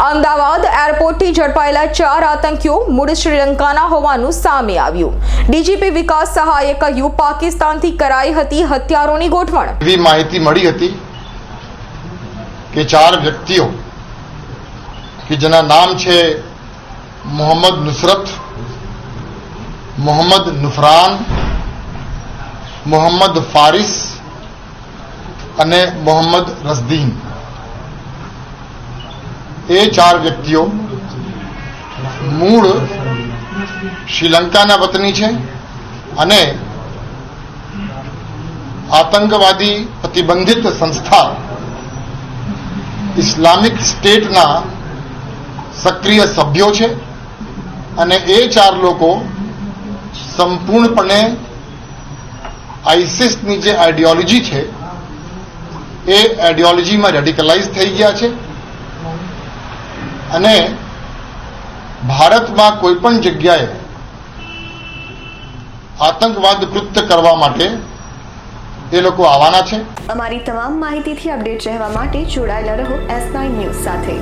અમદાવાદ એરપોર્ટથી ઝડપાયેલા ચાર આતંકીઓ મૂળ શ્રીલંકાના હોવાનું સામે આવ્યું. ડીજીપી વિકાસ સહાયે કહ્યું, પાકિસ્તાનથી કરાઈ હતી હથિયારોની ગોઠવણ. એવી માહિતી મળી હતી કે ચાર વ્યક્તિઓ, કે જેના નામ છે મોહમ્મદ નુસરત, મોહમ્મદ નુફરાન, મોહમ્મદ ફારિસ અને મોહમ્મદ રસદીન એ ચાર વ્યક્તિઓ. મૂળ શ્રીલંકાના વતની છે અને આતંકવાદી પ્રતિબંધિત સંસ્થા ઇસ્લામિક સ્ટેટના સક્રિય સભ્યો છે અને એ ચાર લોકો સંપૂર્ણપણે આઈસિસની જે આઈડિયોલોજી છે એ આઈડિયોલોજીમાં રેડિકલાઇઝ થઈ ગયા છે. અને ભારતમાં કોઈ પણ જગ્યાએ આતંકવાદ કૃત્ય કરવા માટે એ લોકો આવવાના છે. અમારી તમામ માહિતીથી અપડેટ રહેવા માટે જોડાયેલા રહો એસ નાઇન ન્યૂઝ સાથે.